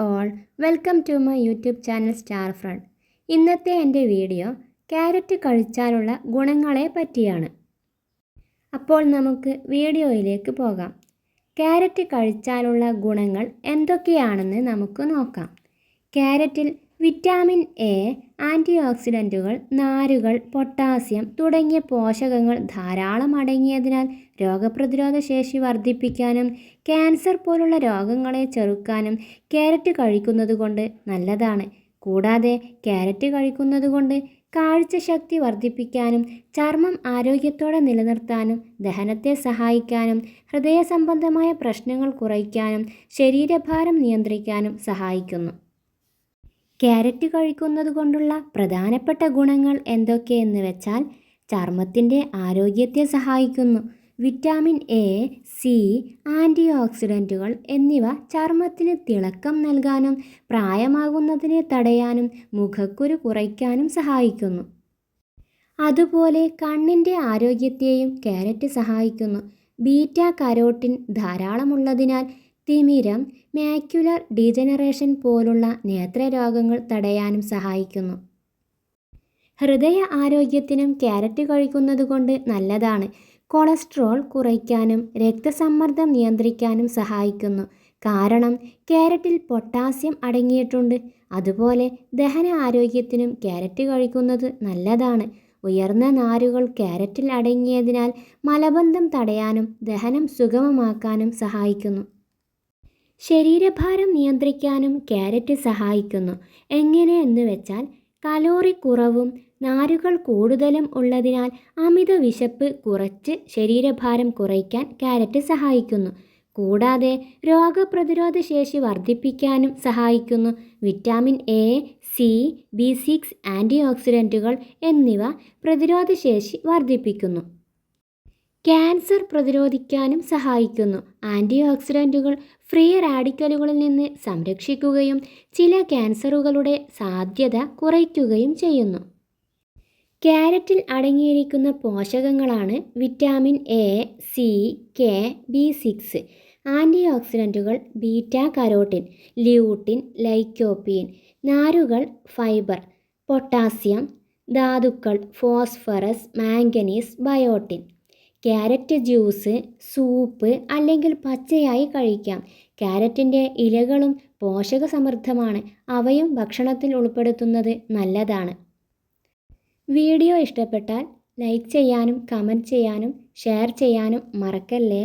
All welcome to my YouTube channel star friend ഇന്നത്തെ എന്റെ video carrot കഴിച്ചാലുള്ള ഗുണങ്ങളെ പറ്റിയാണ്. അപ്പോൾ നമുക്ക് വീഡിയോയിലേക്ക് പോകാം. ക്യാരറ്റ് കഴിച്ചാലുള്ള ഗുണങ്ങൾ എന്തൊക്കെയാണെന്ന് നമുക്ക് നോക്കാം. ക്യാരറ്റിൽ വിറ്റാമിൻ എ ആന്റി ഓക്സിഡന്റുകൾ നാരുകൾ പൊട്ടാസ്യം തുടങ്ങിയ പോഷകങ്ങൾ ധാരാളം അടങ്ങിയതിനാൽ രോഗപ്രതിരോധ ശേഷി വർദ്ധിപ്പിക്കാനും ക്യാൻസർ പോലുള്ള രോഗങ്ങളെ ചെറുക്കാനും ക്യാരറ്റ് കഴിക്കുന്നത് കൊണ്ട് നല്ലതാണ്. കൂടാതെ ക്യാരറ്റ് കഴിക്കുന്നത് കൊണ്ട് കാഴ്ചശക്തി വർദ്ധിപ്പിക്കാനും ചർമ്മം ആരോഗ്യത്തോടെ നിലനിർത്താനും ദഹനത്തെ സഹായിക്കാനും ഹൃദയ സംബന്ധമായ പ്രശ്നങ്ങൾ കുറയ്ക്കാനും ശരീരഭാരം നിയന്ത്രിക്കാനും സഹായിക്കുന്നു. ക്യാരറ്റ് കഴിക്കുന്നത് കൊണ്ടുള്ള പ്രധാനപ്പെട്ട ഗുണങ്ങൾ എന്തൊക്കെയെന്ന് വെച്ചാൽ ചർമ്മത്തിന്റെ ആരോഗ്യത്തെ സഹായിക്കുന്നു. വിറ്റാമിൻ എ സി ആന്റി ഓക്സിഡന്റുകൾ എന്നിവ ചർമ്മത്തിന് തിളക്കം നൽകാനും പ്രായമാകുന്നതിനെ തടയാനും മുഖക്കുരു കുറയ്ക്കാനും സഹായിക്കുന്നു. അതുപോലെ കണ്ണിന്റെ ആരോഗ്യത്തെയും ക്യാരറ്റ് സഹായിക്കുന്നു. ബീറ്റ കരോട്ടിൻ ധാരാളമുള്ളതിനാൽ തിമിരം മാക്യുലർ ഡീജനറേഷൻ പോലുള്ള നേത്രരോഗങ്ങൾ തടയാനും സഹായിക്കുന്നു. ഹൃദയ ആരോഗ്യത്തിനും ക്യാരറ്റ് കഴിക്കുന്നത് കൊണ്ട് നല്ലതാണ്. കൊളസ്ട്രോൾ കുറയ്ക്കാനും രക്തസമ്മർദ്ദം നിയന്ത്രിക്കാനും സഹായിക്കുന്നു. കാരണം ക്യാരറ്റിൽ പൊട്ടാസ്യം അടങ്ങിയിട്ടുണ്ട്. അതുപോലെ ദഹന ആരോഗ്യത്തിനും ക്യാരറ്റ് കഴിക്കുന്നത് നല്ലതാണ്. ഉയർന്ന നാരുകൾ ക്യാരറ്റിൽ അടങ്ങിയതിനാൽ മലബന്ധം തടയാനും ദഹനം സുഗമമാക്കാനും സഹായിക്കുന്നു. ശരീരഭാരം നിയന്ത്രിക്കാനും ക്യാരറ്റ് സഹായിക്കുന്നു. എങ്ങനെ എന്ന് വെച്ചാൽ കലോറി കുറവും നാരുകൾ കൂടുതലും ഉള്ളതിനാൽ അമിത വിശപ്പ് കുറച്ച് ശരീരഭാരം കുറയ്ക്കാൻ ക്യാരറ്റ് സഹായിക്കുന്നു. കൂടാതെ രോഗപ്രതിരോധ ശേഷി വർദ്ധിപ്പിക്കാനും സഹായിക്കുന്നു. Vitamin A C B six anti ഓക്സിഡന്റുകൾ എന്നിവ പ്രതിരോധശേഷി വർദ്ധിപ്പിക്കുന്നു. ക്യാൻസർ പ്രതിരോധിക്കാനും സഹായിക്കുന്നു. ആന്റി ഓക്സിഡന്റുകൾ ഫ്രീ റാഡിക്കലുകളിൽ നിന്ന് സംരക്ഷിക്കുകയും ചില ക്യാൻസറുകളുടെ സാധ്യത കുറയ്ക്കുകയും ചെയ്യുന്നു. ക്യാരറ്റിൽ അടങ്ങിയിരിക്കുന്ന പോഷകങ്ങളാണ് vitamin A C K B six anti ഓക്സിഡന്റുകൾ beta carotene lutein lycopene നാരുകൾ ഫൈബർ പൊട്ടാസ്യം ധാതുക്കൾ phosphorus manganese biotin. Carrot juice soup അല്ലെങ്കിൽ പച്ചയായി കഴിക്കാം. ക്യാരറ്റിന്റെ ഇലകളും പോഷക സമൃദ്ധമാണ് അവയും ഭക്ഷണത്തിൽ ഉൾപ്പെടുത്തുന്നത് നല്ലതാണ്. വീഡിയോ ഇഷ്ടപ്പെട്ടാൽ ലൈക്ക് ചെയ്യാനും കമന്റ് ചെയ്യാനും ഷെയർ ചെയ്യാനും മറക്കല്ലേ?